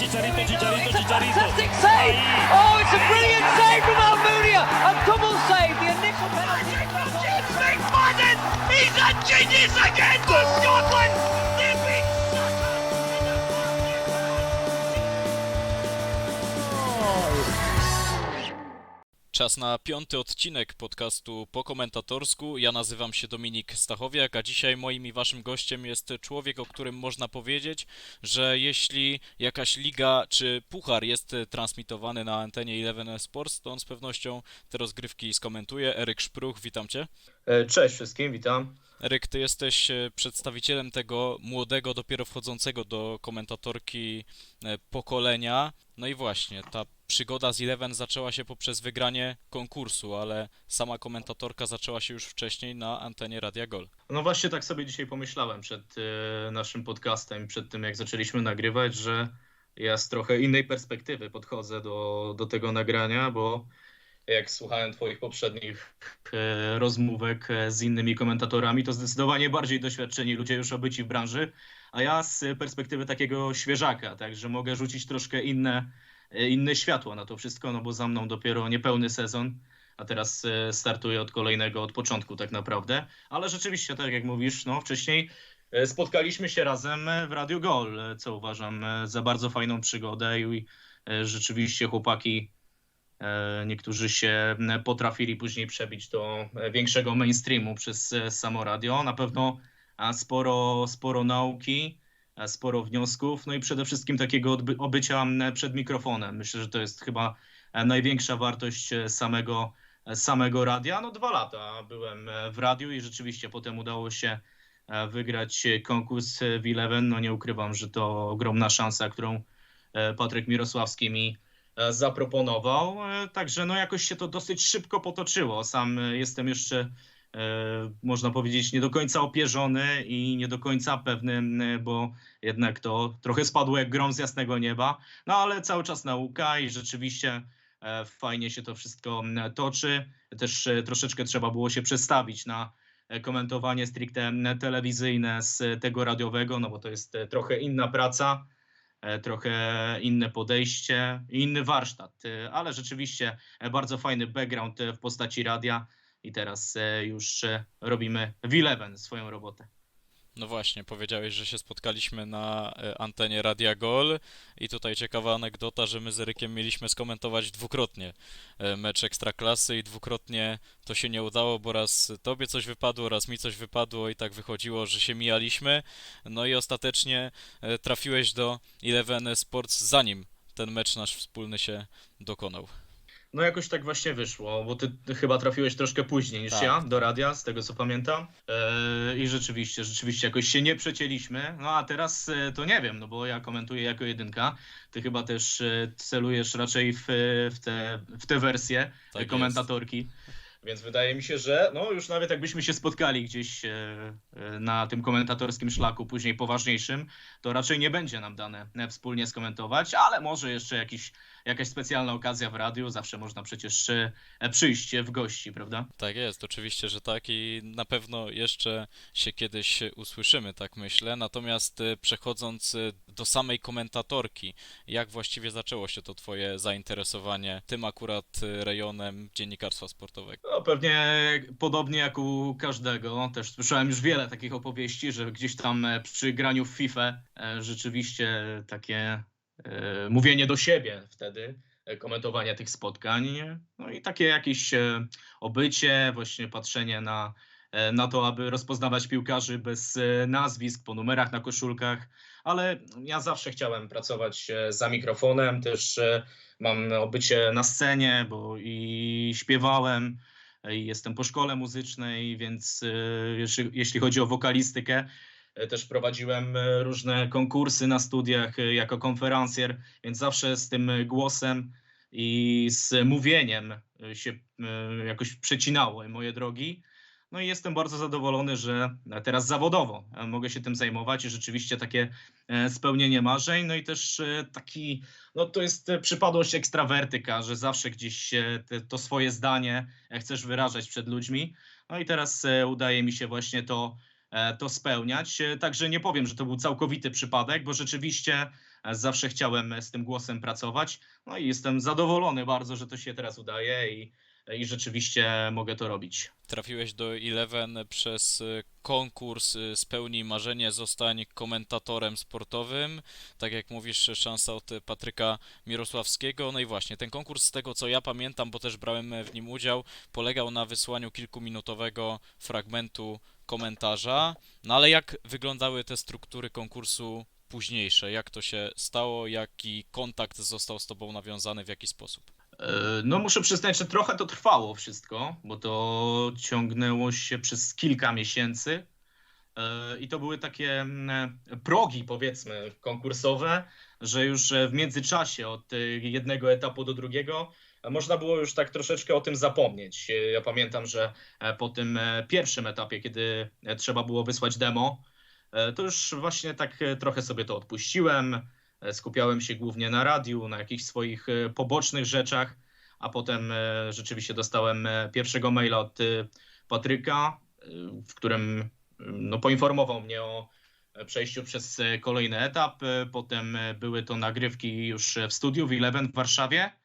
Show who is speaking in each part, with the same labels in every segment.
Speaker 1: Chicharito, Chicharito, Chicharito.
Speaker 2: Fantastic save! Oh, it's a brilliant save from Almunia! A double save, the initial penalty.
Speaker 3: He's a genius again for Scotland!
Speaker 4: Czas na piąty odcinek podcastu po komentatorsku. Ja nazywam się Dominik Stachowiak, a dzisiaj moim i waszym gościem jest człowiek, o którym można powiedzieć, że jeśli jakaś liga czy puchar jest transmitowany na antenie Eleven Sports, to on z pewnością te rozgrywki skomentuje. Eryk Szpruch, witam cię.
Speaker 5: E, Cześć wszystkim, witam.
Speaker 4: Eryk, ty jesteś e, przedstawicielem tego młodego, dopiero wchodzącego do komentatorki e, pokolenia. No i właśnie, ta przygoda z Eleven zaczęła się poprzez wygranie konkursu, ale sama komentatorka zaczęła się już wcześniej na antenie Radia Gol.
Speaker 5: No właśnie tak sobie dzisiaj pomyślałem przed e, naszym podcastem, przed tym jak zaczęliśmy nagrywać, że ja z trochę innej perspektywy podchodzę do, do tego nagrania, bo jak słuchałem Twoich poprzednich e, rozmówek e, z innymi komentatorami, to zdecydowanie bardziej doświadczeni ludzie już obyci w branży, a ja z perspektywy takiego świeżaka, także mogę rzucić troszkę inne, inne światło na to wszystko, no bo za mną dopiero niepełny sezon, a teraz e, startuję od kolejnego, od początku tak naprawdę, ale rzeczywiście, tak jak mówisz, no wcześniej e, spotkaliśmy się razem e, w Radio Gol, e, co uważam e, za bardzo fajną przygodę i e, rzeczywiście chłopaki E, Niektórzy się potrafili później przebić do e, większego mainstreamu przez e, samo radio. Na pewno sporo, sporo nauki, sporo wniosków, no i przede wszystkim takiego odby- obycia m, przed mikrofonem. Myślę, że to jest chyba e, największa wartość e, samego, e, samego radia. No dwa lata byłem e, w radiu i rzeczywiście potem udało się e, wygrać e, konkurs e, w Eleven. No nie ukrywam, że to ogromna szansa, którą e, Patryk Mirosławski mi e, zaproponował. E, Także no jakoś się to dosyć szybko potoczyło. Sam e, jestem jeszcze, e, można powiedzieć, nie do końca opierzony i nie do końca pewny, m, bo jednak to trochę spadło jak grom z jasnego nieba. No ale cały czas nauka i rzeczywiście e, fajnie się to wszystko toczy. Też e, troszeczkę trzeba było się przestawić na e, komentowanie stricte telewizyjne z tego radiowego, no bo to jest e, trochę inna praca e, trochę inne podejście, inny warsztat, e, ale rzeczywiście e, bardzo fajny background e, w postaci radia i teraz e, już e, robimy w Eleven swoją robotę.
Speaker 4: No właśnie, powiedziałeś, że się spotkaliśmy na e, antenie Radia Gol i tutaj ciekawa anegdota, że my z Erykiem mieliśmy skomentować dwukrotnie mecz Ekstraklasy i dwukrotnie to się nie udało, bo raz tobie coś wypadło, raz mi coś wypadło i tak wychodziło, że się mijaliśmy. No i ostatecznie trafiłeś do Eleven Sports zanim ten mecz nasz wspólny się dokonał.
Speaker 5: No jakoś tak właśnie wyszło, bo ty, chyba trafiłeś troszkę później niż
Speaker 4: Tak.
Speaker 5: ja do radia, z tego co pamiętam. E, I rzeczywiście, rzeczywiście jakoś się nie przecięliśmy. No a teraz e, to nie wiem, no bo ja komentuję jako jedynka. Ty chyba też e, celujesz raczej w, w, te, w te wersje
Speaker 4: Tak
Speaker 5: komentatorki. Więc wydaje mi się, że no już nawet jakbyśmy się spotkali gdzieś na tym komentatorskim szlaku, później poważniejszym, to raczej nie będzie nam dane wspólnie skomentować, ale może jeszcze jakiś, jakaś specjalna okazja w radiu, zawsze można przecież e, przyjść w gości, prawda?
Speaker 4: Tak jest, oczywiście, że tak i na pewno jeszcze się kiedyś usłyszymy, tak myślę. Natomiast e, przechodząc e, do samej komentatorki, jak właściwie zaczęło się to twoje zainteresowanie tym akurat rejonem dziennikarstwa sportowego?
Speaker 5: No, pewnie podobnie jak u każdego, też słyszałem już wiele takich opowieści, że gdzieś tam przy graniu w FIFA rzeczywiście takie mówienie do siebie wtedy, e, komentowanie tych spotkań, no i takie jakieś e, obycie, właśnie patrzenie na, e, na to, aby rozpoznawać piłkarzy bez e, nazwisk, po numerach na koszulkach, ale ja zawsze chciałem pracować e, za mikrofonem, też e, mam obycie na scenie, bo i śpiewałem, i jestem po szkole muzycznej, więc e, jeśli, chodzi o wokalistykę, e, też prowadziłem e, różne konkursy na studiach e, jako konferencjer, więc zawsze z tym głosem i z mówieniem e, się e, jakoś przecinało moje drogi. No i jestem bardzo zadowolony, że teraz zawodowo e, mogę się tym zajmować i rzeczywiście takie e, spełnienie marzeń, no i też e, taki, no to jest e, przypadłość ekstrawertyka, że zawsze gdzieś e, to swoje zdanie e, chcesz wyrażać przed ludźmi. No i teraz e, udaje mi się właśnie to e, to spełniać. E, Także nie powiem, że to był całkowity przypadek, bo rzeczywiście e, zawsze chciałem z tym głosem pracować. No i jestem zadowolony bardzo, że to się teraz udaje i, i rzeczywiście mogę to robić.
Speaker 4: Trafiłeś do Eleven przez konkurs Spełnij marzenie, zostań komentatorem sportowym. Tak jak mówisz, szansa od Patryka Mirosławskiego. No i właśnie, ten konkurs, z tego co ja pamiętam, bo też brałem w nim udział, polegał na wysłaniu kilkuminutowego fragmentu komentarza. No ale jak wyglądały te struktury konkursu późniejsze? Jak to się stało? Jaki kontakt został z tobą nawiązany? W jaki sposób?
Speaker 5: E, No muszę przyznać, że trochę to trwało wszystko, bo to ciągnęło się przez kilka miesięcy. E, I to były takie mm, progi, powiedzmy, konkursowe, że już e, w międzyczasie od jednego etapu do drugiego można było już tak troszeczkę o tym zapomnieć. E, Ja pamiętam, że e, po tym e, pierwszym etapie, kiedy trzeba było wysłać demo, to już właśnie tak trochę sobie to odpuściłem. Skupiałem się głównie na radiu, na jakichś swoich pobocznych rzeczach, a potem rzeczywiście dostałem pierwszego maila od Patryka, w którym e, no, poinformował mnie o przejściu przez kolejny etap. Potem były to nagrywki już w studiu w Eleven w Warszawie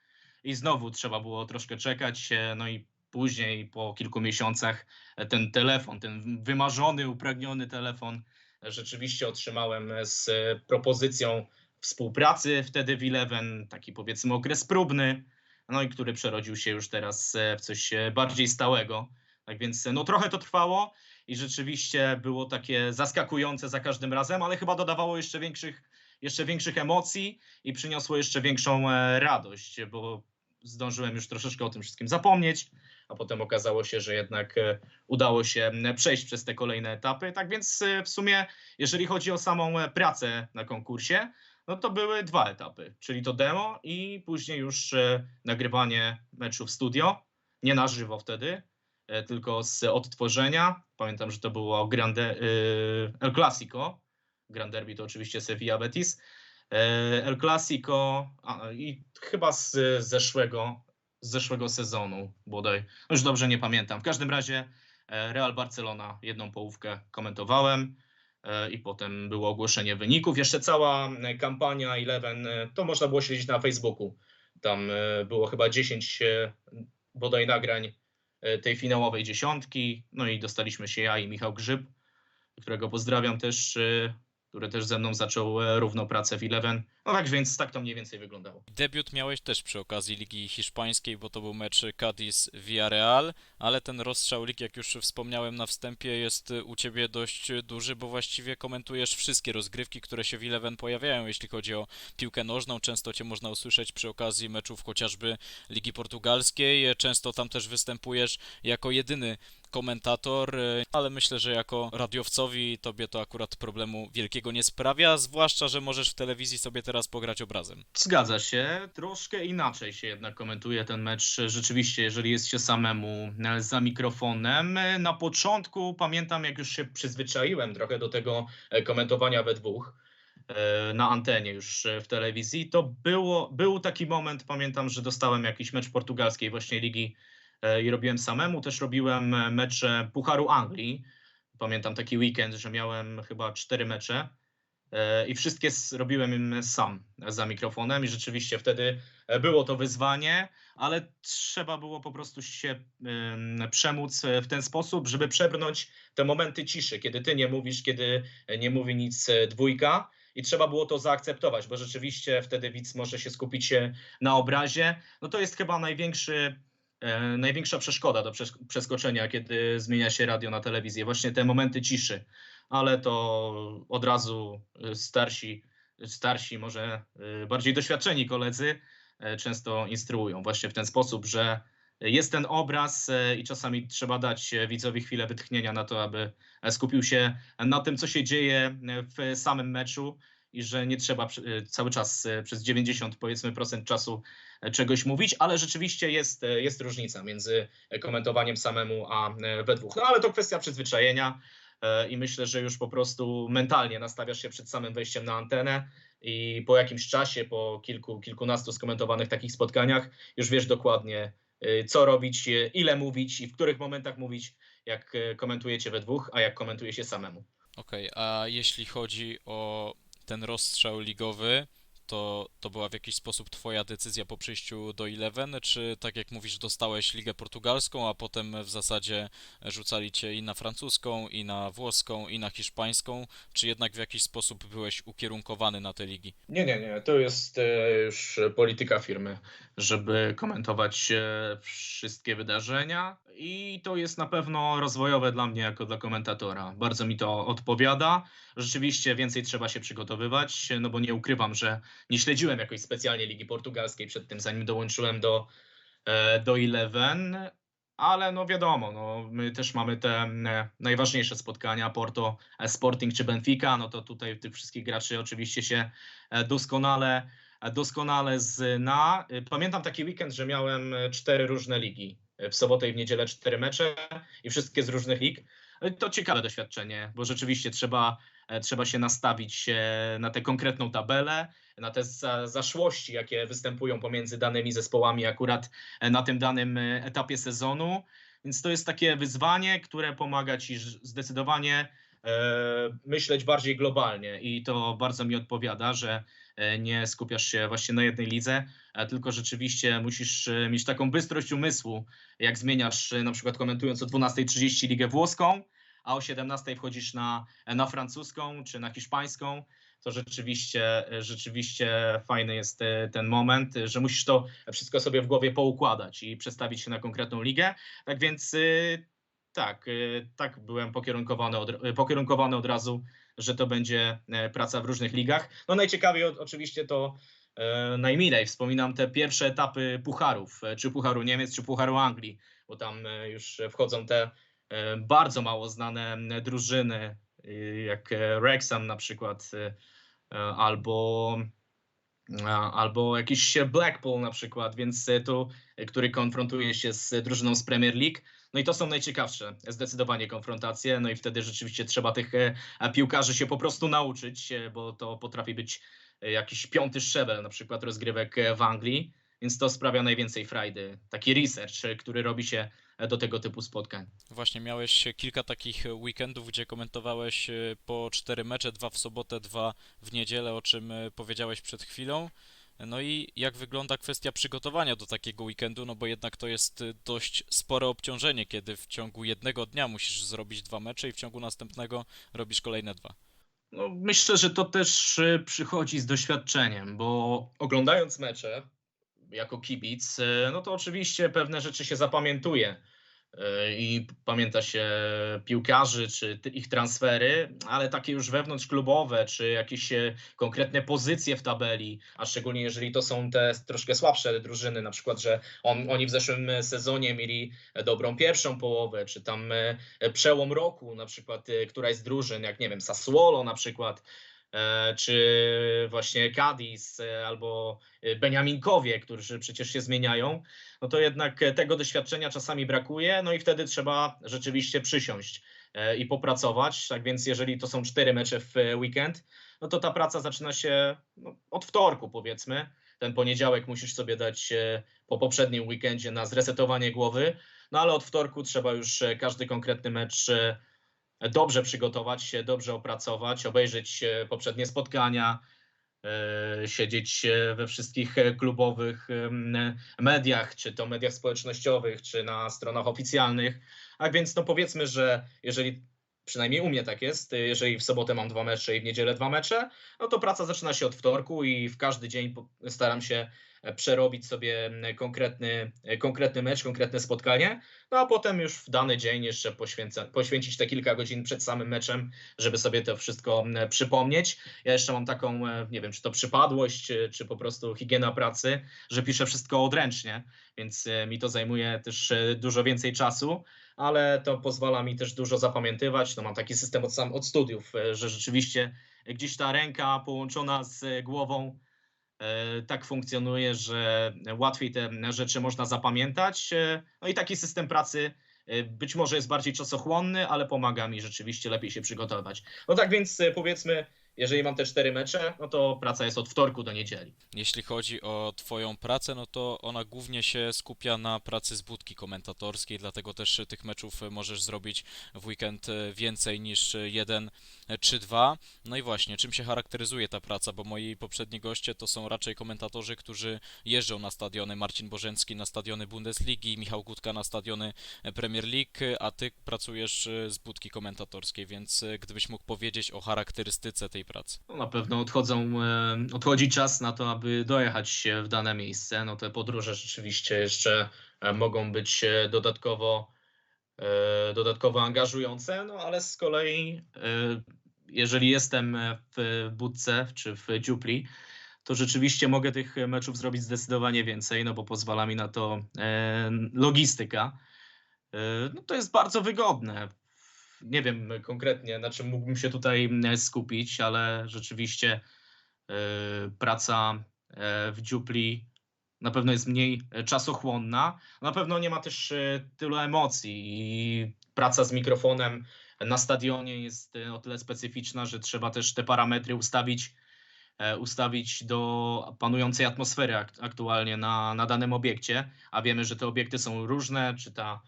Speaker 5: i znowu trzeba było troszkę czekać. No i później po kilku miesiącach ten telefon, ten wymarzony, upragniony telefon rzeczywiście otrzymałem z propozycją współpracy wtedy w Eleven, taki powiedzmy okres próbny, no i który przerodził się już teraz e, w coś e, bardziej stałego. Tak więc e, no trochę to trwało i rzeczywiście było takie zaskakujące za każdym razem, ale chyba dodawało jeszcze większych, jeszcze większych emocji i przyniosło jeszcze większą radość, bo zdążyłem już troszeczkę o tym wszystkim zapomnieć, a potem okazało się, że jednak e, udało się m, przejść przez te kolejne etapy. Tak więc e, w sumie, jeżeli chodzi o samą e, pracę na konkursie, no to były dwa etapy, czyli to demo i później już e, nagrywanie meczu w studio, nie na żywo wtedy, e, tylko z odtworzenia. Pamiętam, że to było Grande, El Clasico, Grand Derby to oczywiście Sevilla Betis, e, El Clasico i chyba z zeszłego, z zeszłego sezonu bodaj, no już dobrze nie pamiętam. W każdym razie e, Real Barcelona jedną połówkę komentowałem e, i potem było ogłoszenie wyników. Jeszcze cała e, kampania Eleven, e, to można było śledzić na Facebooku. Tam e, było chyba 10 e, bodaj nagrań e, tej finałowej dziesiątki. No i dostaliśmy się ja i Michał Grzyb, którego pozdrawiam też, e, który też ze mną zaczął e, równo pracę w Eleven. No tak więc tak to mniej więcej wyglądało.
Speaker 4: Debiut miałeś też przy okazji Ligi Hiszpańskiej, bo to był mecz Cadiz Villarreal, ale ten rozstrzał lig, jak już wspomniałem na wstępie, jest u ciebie dość duży, bo właściwie komentujesz wszystkie rozgrywki, które się w Eleven pojawiają, jeśli chodzi o piłkę nożną. Często cię można usłyszeć przy okazji meczów chociażby Ligi Portugalskiej. Często tam też występujesz jako jedyny komentator, ale myślę, że jako radiowcowi tobie to akurat problemu wielkiego nie sprawia, zwłaszcza, że możesz w telewizji sobie teraz pograć obrazem.
Speaker 5: Zgadza się, troszkę inaczej się jednak komentuje ten mecz. Rzeczywiście, jeżeli jest się samemu e, za mikrofonem. E, Na początku pamiętam, jak już się przyzwyczaiłem trochę do tego e, komentowania we dwóch na antenie już w telewizji, to było, był taki moment, pamiętam, że dostałem jakiś mecz portugalskiej właśnie ligi i robiłem samemu. Też robiłem e, mecze Pucharu Anglii. Pamiętam taki weekend, że miałem chyba cztery mecze. E, i wszystkie robiłem sam za mikrofonem i rzeczywiście wtedy e, było to wyzwanie, ale trzeba było po prostu się em, przemóc e, w ten sposób, żeby przebrnąć te momenty ciszy, kiedy ty nie mówisz, kiedy nie mówi nic e, dwójka i trzeba było to zaakceptować, bo rzeczywiście wtedy widz może się skupić na obrazie. No to jest chyba największy e, największa przeszkoda do przes- przeskoczenia, kiedy zmienia się radio na telewizję, właśnie te momenty ciszy. Ale to od razu y, starsi, starsi może y, bardziej doświadczeni koledzy często instruują właśnie w ten sposób, że jest ten obraz i czasami trzeba dać widzowi chwilę wytchnienia na to, aby e, skupił się na tym, co się dzieje w samym meczu i że nie trzeba y, cały czas y, przez 90 powiedzmy procent czasu e, czegoś mówić, ale rzeczywiście jest, e, jest różnica między komentowaniem samemu a e, we dwóch. No ale to kwestia przyzwyczajenia e, i myślę, że już po prostu mentalnie nastawiasz się przed samym wejściem na antenę i po jakimś czasie, po kilku, kilkunastu skomentowanych takich spotkaniach, już wiesz dokładnie, co robić, ile mówić i w których momentach mówić jak e, komentujecie we dwóch, a jak komentuje się samemu.
Speaker 4: Okej, a jeśli chodzi o ten rozstrzał ligowy, to, to była w jakiś sposób twoja decyzja po przyjściu do Eleven, czy tak jak mówisz, dostałeś ligę portugalską, a potem w zasadzie rzucali cię i na francuską, i na włoską, i na hiszpańską, czy jednak w jakiś sposób byłeś ukierunkowany na te ligi?
Speaker 5: Nie, nie, nie. To jest e, już polityka firmy, żeby komentować e, wszystkie wydarzenia i to jest na pewno rozwojowe dla mnie jako dla komentatora. Bardzo mi to odpowiada. Rzeczywiście więcej trzeba się przygotowywać, no bo nie ukrywam, że nie śledziłem jakoś specjalnie Ligi Portugalskiej przed tym, zanim dołączyłem do, e, do Eleven. Ale no wiadomo, no, my też mamy te najważniejsze spotkania, Porto, e, Sporting czy Benfica, no to tutaj tych wszystkich graczy oczywiście się e, doskonale, doskonale zna. Pamiętam taki weekend, że miałem cztery różne ligi. W sobotę i w niedzielę cztery mecze i wszystkie z różnych lig. E, To ciekawe doświadczenie, bo rzeczywiście trzeba, e, trzeba się nastawić e, na tę konkretną tabelę, na te za- zaszłości, jakie występują pomiędzy danymi zespołami akurat e, na tym danym etapie sezonu. Więc to jest takie wyzwanie, które pomaga ci zdecydowanie myśleć bardziej globalnie i to bardzo mi odpowiada, że e, nie skupiasz się właśnie na jednej lidze, tylko rzeczywiście musisz e, mieć taką bystrość umysłu, jak zmieniasz e, na przykład komentując o 12.30 ligę włoską, a o 17.00 wchodzisz na, na francuską czy na hiszpańską, to rzeczywiście, e, rzeczywiście fajny jest e, ten moment, e, że musisz to wszystko sobie w głowie poukładać i przestawić się na konkretną ligę. Tak więc tak, y, tak byłem pokierunkowany od, y, pokierunkowany od razu, że to będzie e, praca w różnych ligach. No najciekawiej oczywiście to e, najmilej wspominam te pierwsze etapy pucharów, e, czy pucharu Niemiec, czy pucharu Anglii, bo tam e, już wchodzą te e, bardzo mało znane drużyny, y, jak Wrexham na przykład, e, albo albo jakiś Blackpool na przykład, więc tu, który konfrontuje się z drużyną z Premier League. No i to są najciekawsze zdecydowanie konfrontacje, no i wtedy rzeczywiście trzeba tych e, piłkarzy się po prostu nauczyć, e, bo to potrafi być e, jakiś piąty szczebel na przykład rozgrywek w Anglii, więc to sprawia najwięcej frajdy. Taki research, który robi się do tego typu spotkań.
Speaker 4: Właśnie miałeś kilka takich weekendów, gdzie komentowałeś e, po cztery mecze, dwa w sobotę, dwa w niedzielę, o czym e, powiedziałeś przed chwilą. No i jak wygląda kwestia przygotowania do takiego weekendu, no bo jednak to jest e, dość spore obciążenie, kiedy w ciągu jednego dnia musisz zrobić dwa mecze i w ciągu następnego robisz kolejne dwa.
Speaker 5: No, myślę, że to też przychodzi z doświadczeniem, bo oglądając mecze jako kibic, y, no to oczywiście pewne rzeczy się zapamiętuje. Y, i pamięta się piłkarzy czy ich transfery, ale takie już wewnątrzklubowe, czy jakieś e, konkretne pozycje w tabeli, a szczególnie jeżeli to są te troszkę słabsze drużyny, na przykład, że on, oni w zeszłym sezonie mieli dobrą pierwszą połowę, czy tam e, przełom roku, na przykład e, któraś z drużyn, jak nie wiem, Sassuolo na przykład, e, czy właśnie Cadiz, e, albo e, Beniaminkowie, którzy przecież się zmieniają, no to jednak e, tego doświadczenia czasami brakuje, no i wtedy trzeba rzeczywiście przysiąść e, i popracować. Tak więc, jeżeli to są cztery mecze w e, weekend, no to ta praca zaczyna się no, od wtorku, powiedzmy. Ten poniedziałek musisz sobie dać e, po poprzednim weekendzie na zresetowanie głowy, no ale od wtorku trzeba już e, każdy konkretny mecz e, dobrze przygotować się, dobrze opracować, obejrzeć e, poprzednie spotkania, e, siedzieć e, we wszystkich klubowych mediach, czy to mediach społecznościowych, czy na stronach oficjalnych. A więc no powiedzmy, że jeżeli przynajmniej u mnie tak jest, jeżeli w sobotę mam dwa mecze i w niedzielę dwa mecze, no to praca zaczyna się od wtorku i w każdy dzień staram się przerobić sobie m, konkretny, e, konkretny mecz, konkretne spotkanie, no a potem już w dany dzień jeszcze poświęca, poświęcić te kilka godzin przed samym meczem, żeby sobie to wszystko m, przypomnieć. Ja jeszcze mam taką, e, nie wiem, czy to przypadłość, czy, czy po prostu higiena pracy, że piszę wszystko odręcznie, więc e, mi to zajmuje też e, dużo więcej czasu, ale to pozwala mi też dużo zapamiętywać. No mam taki system od, sam od studiów, e, że rzeczywiście gdzieś ta ręka połączona z e, głową e, tak funkcjonuje, że łatwiej te rzeczy można zapamiętać. E, No i taki system pracy e, być może jest bardziej czasochłonny, ale pomaga mi rzeczywiście lepiej się przygotować. No tak więc e, powiedzmy, jeżeli mam te cztery mecze, no to praca jest od wtorku do niedzieli.
Speaker 4: Jeśli chodzi o Twoją pracę, no to ona głównie się skupia na pracy z budki komentatorskiej, dlatego też tych meczów możesz zrobić w weekend więcej niż jeden czy dwa. No i właśnie, czym się charakteryzuje ta praca, bo moi poprzedni goście to są raczej komentatorzy, którzy jeżdżą na stadiony, Marcin Bożencki na stadiony Bundesligi, Michał Gutka na stadiony Premier League, a Ty pracujesz z budki komentatorskiej, więc gdybyś mógł powiedzieć o charakterystyce tej pracy.
Speaker 5: No, na pewno odchodzą, e, odchodzi czas na to, aby dojechać się w dane miejsce. No te podróże rzeczywiście jeszcze e, mogą być e, dodatkowo, dodatkowo angażujące, no ale z kolei jeżeli jestem w budce czy w dziupli, to rzeczywiście mogę tych meczów zrobić zdecydowanie więcej, no bo pozwala mi na to logistyka. No to jest bardzo wygodne. Nie wiem konkretnie, na czym mógłbym się tutaj e, skupić, ale rzeczywiście e, praca e, w dziupli na pewno jest mniej e, czasochłonna. Na pewno nie ma też tylu emocji i praca z mikrofonem na stadionie jest o tyle specyficzna, że trzeba też te parametry ustawić ustawić do panującej atmosfery ak- aktualnie na, na danym obiekcie, a wiemy, że te obiekty są różne, czy ta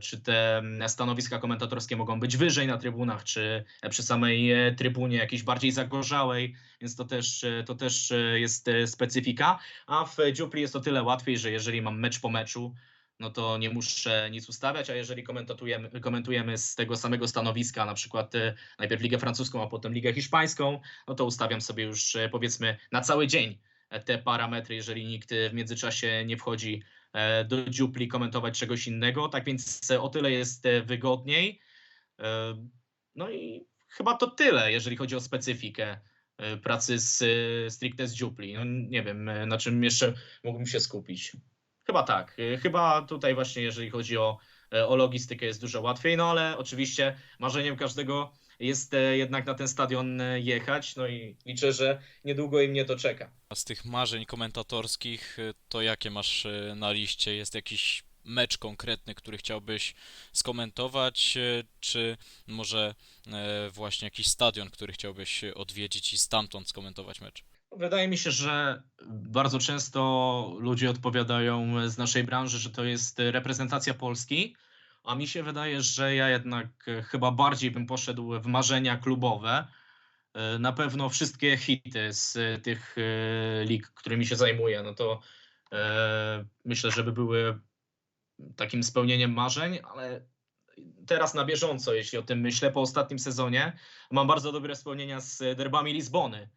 Speaker 5: czy te stanowiska komentatorskie mogą być wyżej na trybunach, czy przy samej e, trybunie jakiejś bardziej zagorzałej, więc to też, e, to też e, jest e, specyfika. A w dziupli jest o tyle łatwiej, że jeżeli mam mecz po meczu, no to nie muszę nic ustawiać, a jeżeli komentatujemy, komentujemy z tego samego stanowiska, na przykład e, najpierw Ligę Francuską, a potem Ligę Hiszpańską, no to ustawiam sobie już e, powiedzmy na cały dzień e, te parametry, jeżeli nikt e, w międzyczasie nie wchodzi e, do dziupli komentować czegoś innego. Tak więc e, o tyle jest e, wygodniej. E, No i chyba to tyle, jeżeli chodzi o specyfikę e, pracy z, e, stricte z dziupli. No nie wiem, e, na czym jeszcze mógłbym się skupić. Chyba tak. E, Chyba tutaj właśnie, jeżeli chodzi o, e, o logistykę, jest dużo łatwiej, no ale oczywiście marzeniem każdego jest e, jednak na ten stadion e, jechać, no i liczę, że niedługo i mnie to czeka.
Speaker 4: A z tych marzeń komentatorskich, y, to jakie masz na liście? Jest jakiś mecz konkretny, który chciałbyś skomentować, czy może e, właśnie jakiś stadion, który chciałbyś odwiedzić i stamtąd skomentować mecz?
Speaker 5: Wydaje mi się, że bardzo często ludzie odpowiadają z naszej branży, że to jest reprezentacja Polski, a mi się wydaje, że ja jednak e, chyba bardziej bym poszedł w marzenia klubowe. E, Na pewno wszystkie hity z e, tych lig, którymi się zajmuję, no to myślę, że by były takim spełnieniem marzeń, ale teraz na bieżąco, jeśli o tym myślę, po ostatnim sezonie mam bardzo dobre wspomnienia z derbami Lizbony.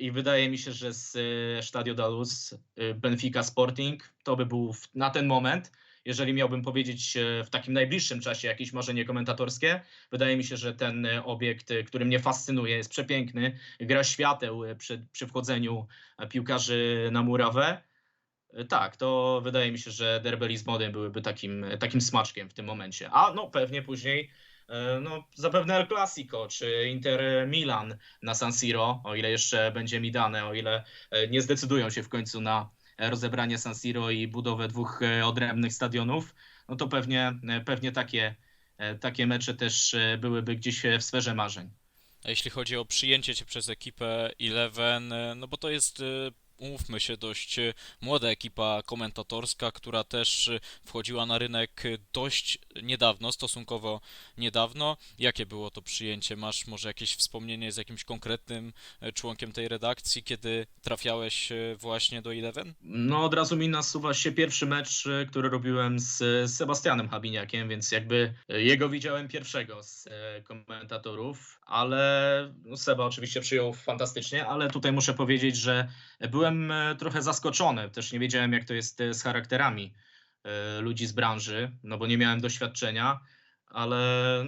Speaker 5: I wydaje mi się, że z Stadio da Luz, e, Benfica Sporting, to by był na ten moment, jeżeli miałbym powiedzieć e, w takim najbliższym czasie jakieś marzenie komentatorskie, wydaje mi się, że ten e, obiekt, e, który mnie fascynuje, jest przepiękny, gra świateł przy, przy wchodzeniu piłkarzy na murawę. Tak, to wydaje mi się, że derby Lizbony byłyby takim, takim smaczkiem w tym momencie. A no pewnie później no, zapewne El Clasico czy Inter Milan na San Siro, o ile jeszcze będzie mi dane, o ile nie zdecydują się w końcu na rozebranie San Siro i budowę dwóch e, odrębnych stadionów, no to pewnie, e, pewnie takie, e, takie mecze też byłyby gdzieś w sferze marzeń.
Speaker 4: A jeśli chodzi o przyjęcie cię przez ekipę Eleven, no bo to jest, umówmy się, dość e, młoda ekipa komentatorska, która też e, wchodziła na rynek e, dość niedawno, stosunkowo niedawno. Jakie było to przyjęcie? Masz może jakieś wspomnienie z jakimś konkretnym członkiem tej redakcji, kiedy trafiałeś właśnie do Eleven?
Speaker 5: No od razu mi nasuwa się pierwszy mecz, który robiłem z, Sebastianem Habiniakiem, więc jakby jego widziałem pierwszego z komentatorów, ale no Seba oczywiście przyjął fantastycznie, ale tutaj muszę powiedzieć, że byłem e, trochę zaskoczony, też nie wiedziałem jak to jest e, z charakterami e, ludzi z branży, no bo nie miałem doświadczenia. Ale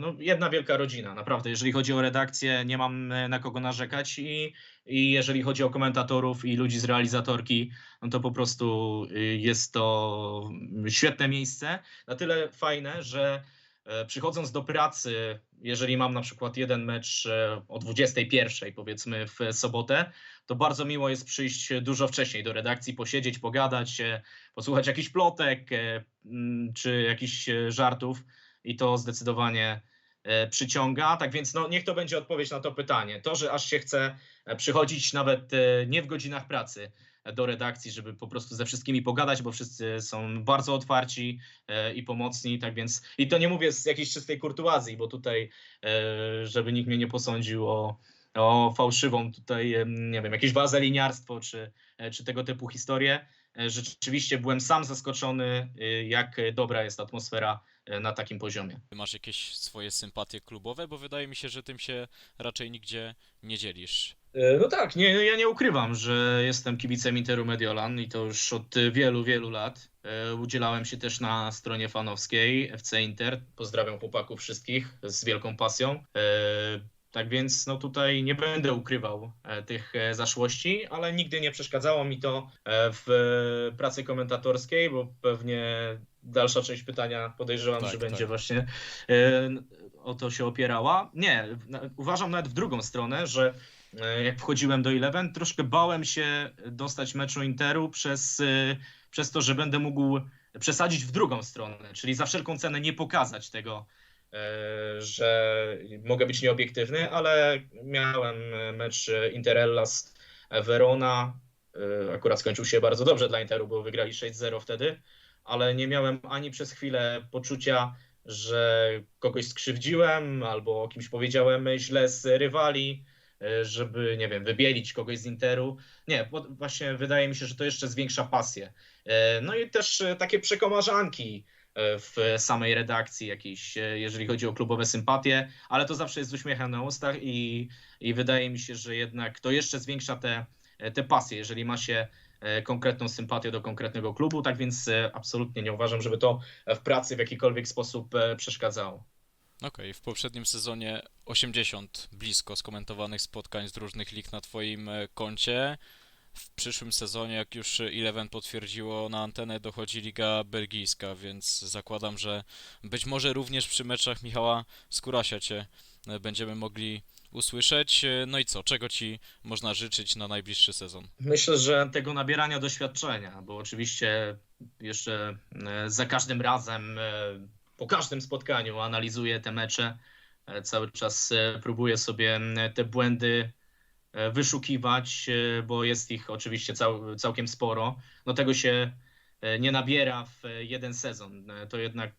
Speaker 5: no, jedna wielka rodzina, naprawdę. Jeżeli chodzi o redakcję, nie mam na kogo narzekać i, i jeżeli chodzi o komentatorów i ludzi z realizatorki, no to po prostu y, jest to świetne miejsce. Na tyle fajne, że przychodząc do pracy, jeżeli mam na przykład jeden mecz e, o 21 powiedzmy w sobotę, to bardzo miło jest przyjść dużo wcześniej do redakcji, posiedzieć, pogadać, e, posłuchać jakichś plotek e, mm, czy jakichś e, żartów i to zdecydowanie e, przyciąga. Tak więc no, niech to będzie odpowiedź na to pytanie. To, że aż się chce e, przychodzić nawet e, nie w godzinach pracy e, do redakcji, żeby po prostu ze wszystkimi pogadać, bo wszyscy są bardzo otwarci e, i pomocni, tak więc i to nie mówię z jakiejś czystej kurtuazji, bo tutaj, e, żeby nikt mnie nie posądził o, o fałszywą tutaj, em, nie wiem, jakieś wazeliniarstwo czy, e, czy tego typu historie. E, Rzeczywiście byłem sam zaskoczony, e, jak dobra jest atmosfera e, na takim poziomie.
Speaker 4: Masz jakieś swoje sympatie klubowe? Bo wydaje mi się, że tym się raczej nigdzie nie dzielisz.
Speaker 5: E, No tak, nie, ja nie ukrywam, że jestem kibicem Interu Mediolan i to już od wielu, wielu lat. E, Udzielałem się też na stronie fanowskiej FC Inter. Pozdrawiam chłopaków wszystkich z wielką pasją. E, Tak więc no tutaj nie będę ukrywał tych zaszłości, ale nigdy nie przeszkadzało mi to w pracy komentatorskiej, bo pewnie dalsza część pytania podejrzewam,
Speaker 4: Tak,
Speaker 5: że
Speaker 4: tak.
Speaker 5: będzie właśnie o to się opierała. Nie, na- uważam nawet w drugą stronę, że e, jak wchodziłem do Eleven, troszkę bałem się dostać meczu Interu przez, e, przez to, że będę mógł przesadzić w drugą stronę, czyli za wszelką cenę nie pokazać tego, e, że mogę być nieobiektywny, ale miałem mecz Interellas Verona, e, akurat skończył się bardzo dobrze dla Interu, bo wygrali 6-0 wtedy, ale nie miałem ani przez chwilę poczucia, że kogoś skrzywdziłem albo o kimś powiedziałem źle z rywali, e, żeby, nie wiem, wybielić kogoś z Interu. Nie, właśnie wydaje mi się, że to jeszcze zwiększa pasję. E, No i też e, takie przekomarzanki w samej redakcji jakiejś, jeżeli chodzi o klubowe sympatie, ale to zawsze jest z uśmiechem na ustach i, i wydaje mi się, że jednak to jeszcze zwiększa te, te pasje, jeżeli ma się e, konkretną sympatię do konkretnego klubu, tak więc e, absolutnie nie uważam, żeby to w pracy w jakikolwiek sposób e, przeszkadzało.
Speaker 4: Okej, w poprzednim sezonie 80 blisko skomentowanych spotkań z różnych lig na Twoim e, koncie. W przyszłym sezonie, jak już Eleven potwierdziło, na antenę dochodzi Liga Belgijska, więc zakładam, że być może również przy meczach Michała Skurasia Cię e, będziemy mogli usłyszeć. E, No i co, czego Ci można życzyć na najbliższy sezon?
Speaker 5: Myślę, że tego nabierania doświadczenia, bo oczywiście jeszcze e, za każdym razem, e, po każdym spotkaniu analizuję te mecze, cały czas próbuję sobie te błędy wyszukiwać, bo jest ich oczywiście cał, całkiem sporo. No tego się nie nabiera w jeden sezon. To jednak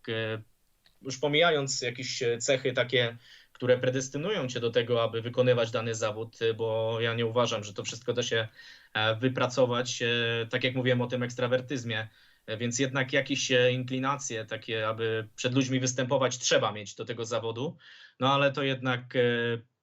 Speaker 5: już pomijając jakieś cechy takie, które predestynują cię do tego, aby wykonywać dany zawód, e, bo ja nie uważam, że to wszystko da się e, wypracować, e, tak jak mówiłem o tym ekstrawertyzmie, E, więc jednak jakieś inklinacje takie, aby przed ludźmi występować, trzeba mieć do tego zawodu, no ale to jednak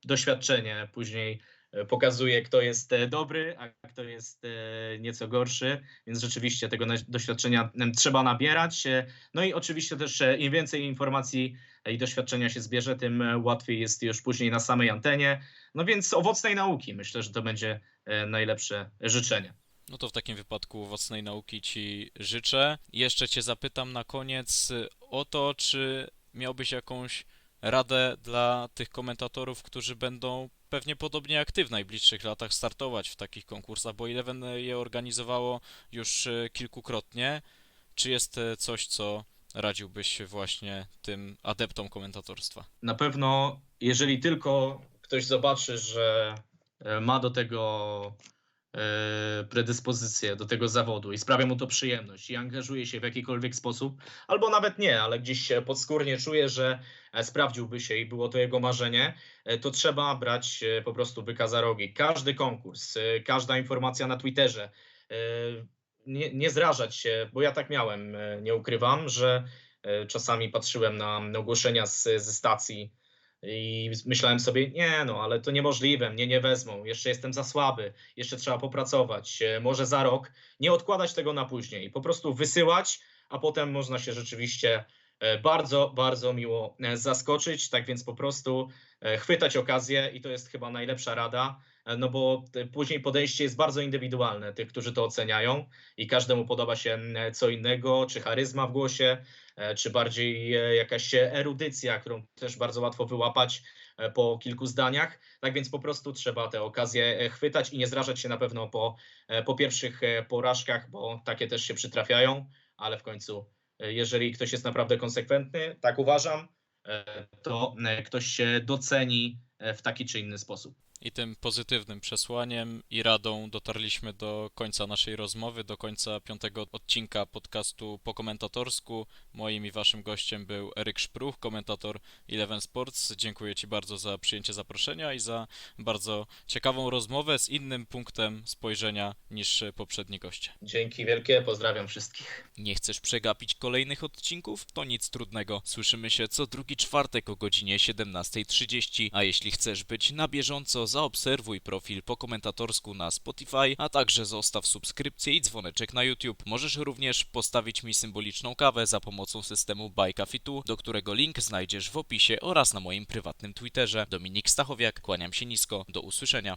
Speaker 5: doświadczenie później pokazuje, kto jest e, dobry, a kto jest e, nieco gorszy, więc rzeczywiście tego doświadczenia trzeba nabierać. e, No i oczywiście też e, im więcej informacji e, i doświadczenia się zbierze, tym e, łatwiej jest już później na samej antenie. No więc owocnej nauki, myślę, że to będzie e, najlepsze życzenie.
Speaker 4: No to w takim wypadku owocnej nauki Ci życzę. Jeszcze Cię zapytam na koniec o to, czy miałbyś jakąś radę dla tych komentatorów, którzy będą pewnie podobnie jak Ty w najbliższych latach startować w takich konkursach, bo Eleven je organizowało już y, kilkukrotnie. Czy jest y, coś, co radziłbyś właśnie tym adeptom komentatorstwa?
Speaker 5: Na pewno, jeżeli tylko ktoś zobaczy, że e, ma do tego e, predyspozycję, do tego zawodu i sprawia mu to przyjemność i angażuje się w jakikolwiek sposób, albo nawet nie, ale gdzieś podskórnie czuje, że e, sprawdziłby się i było to jego marzenie, e, to trzeba brać e, po prostu byka za rogi. Każdy konkurs, e, każda informacja na Twitterze, e, nie, nie zrażać się, bo ja tak miałem, e, nie ukrywam, że e, czasami patrzyłem na ogłoszenia z, ze stacji i myślałem sobie, nie no, ale to niemożliwe, mnie nie wezmą, jeszcze jestem za słaby, jeszcze trzeba popracować, e, może za rok. Nie odkładać tego na później, po prostu wysyłać, a potem można się rzeczywiście e, bardzo, bardzo miło e, zaskoczyć. Tak więc po prostu chwytać okazję i to jest chyba najlepsza rada, no bo później podejście jest bardzo indywidualne tych, którzy to oceniają i każdemu podoba się co innego, czy charyzma w głosie, czy bardziej e, jakaś erudycja, którą też bardzo łatwo wyłapać e, po kilku zdaniach. Tak więc po prostu trzeba te okazje e, chwytać i nie zrażać się na pewno po, e, po pierwszych e, porażkach, bo takie też się przytrafiają, ale w końcu, e, jeżeli ktoś jest naprawdę konsekwentny, tak uważam, e, to e, ktoś się doceni e, w taki czy inny sposób.
Speaker 4: I tym pozytywnym przesłaniem i radą dotarliśmy do końca naszej rozmowy, do końca piątego odcinka podcastu po komentatorsku. Moim i waszym gościem był Eryk Szpruch, komentator Eleven Sports. Dziękuję Ci bardzo za przyjęcie zaproszenia i za bardzo ciekawą rozmowę z innym punktem spojrzenia niż poprzedni goście.
Speaker 5: Dzięki wielkie, pozdrawiam wszystkich.
Speaker 4: Nie chcesz przegapić kolejnych odcinków? To nic trudnego. Słyszymy się co drugi czwartek o godzinie 17.30, a jeśli chcesz być na bieżąco, zaobserwuj profil po komentatorsku na Spotify, a także zostaw subskrypcję i dzwoneczek na YouTube. Możesz również postawić mi symboliczną kawę za pomocą systemu Buy Coffee Tu, do którego link znajdziesz w opisie oraz na moim prywatnym Twitterze. Dominik Stachowiak, kłaniam się nisko, do usłyszenia.